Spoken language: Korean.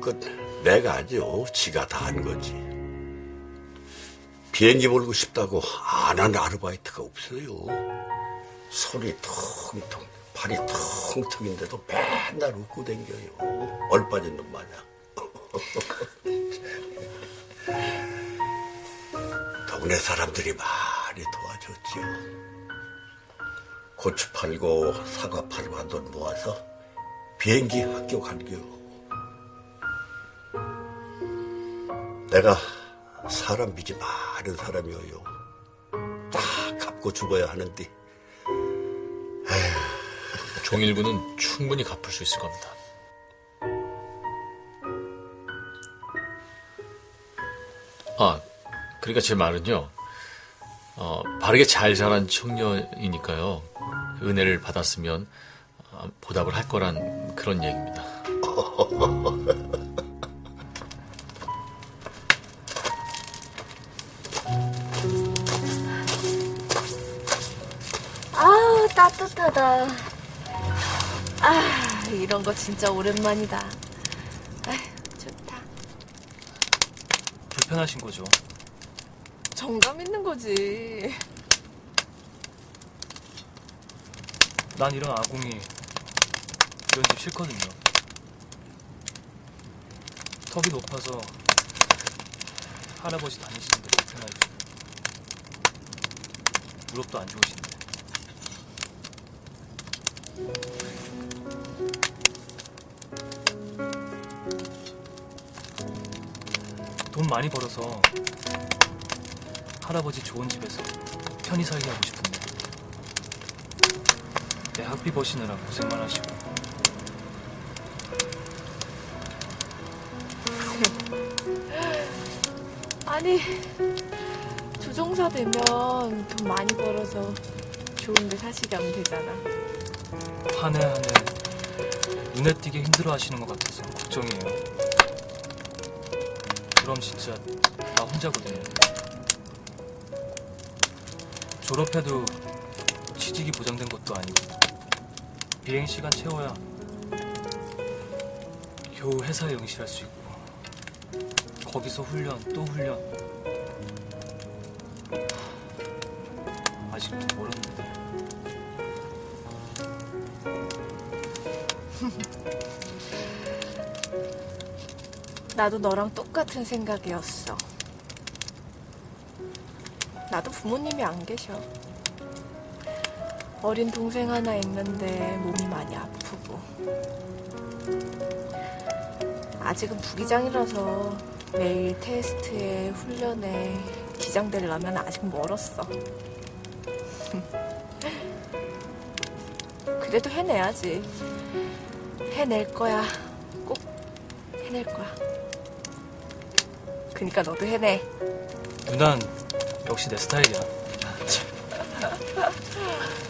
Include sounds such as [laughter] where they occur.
그 내가 아니요. 지가 다 한 거지. 비행기 몰고 싶다고 안 한 아르바이트가 없어요. 손이 텅텅, 발이 텅텅인데도 맨날 웃고 댕겨요. 얼빠진 놈 마냥. [laughs] 동네 사람들이 많이 도와줬죠. 고추 팔고 사과 팔고 한 돈 모아서 비행기 학교 간겨. 내가 사람 빚이 많은 사람이어요. 다 갚고 죽어야 하는데 종일부는 충분히 갚을 수 있을 겁니다. 아, 그러니까 제 말은요. 어, 바르게 잘 자란 청년이니까요. 은혜를 받았으면 어, 보답을 할 거란 그런 얘기입니다. [laughs] 따뜻하다. 아 이런 거 진짜 오랜만이다. 아휴 좋다. 불편하신 거죠? 정감 있는 거지. 난 이런 아궁이 이런 집 싫거든요. 턱이 높아서 할아버지 다니시는데 불편하죠. 무릎도 안 좋으신데. 돈 많이 벌어서 할아버지 좋은 집에서 편히 살게 하고 싶은데 내 학비 버시느라 고생만 하시고 [laughs] 아니 조종사 되면 돈 많이 벌어서 좋은 데 사시게 하면 되잖아. 한 해 한 해 눈에 띄게 힘들어 하시는 것 같아서 걱정이에요. 그럼 진짜 나 혼자거든요. 졸업해도 취직이 보장된 것도 아니고 비행 시간 채워야 겨우 회사에 응시할 수 있고 거기서 훈련 또 훈련 아직도 멀었는데 [laughs] 나도 너랑 똑같은 생각이었어. 나도 부모님이 안 계셔. 어린 동생 하나 있는데 몸이 많이 아프고. 아직은 부기장이라서 매일 테스트에 훈련에 기장 되려면 아직 멀었어. [laughs] 그래도 해내야지. 해낼 거야. 꼭 해낼 거야. 그니까 너도 해내. 누난 역시 내 스타일이야. [laughs]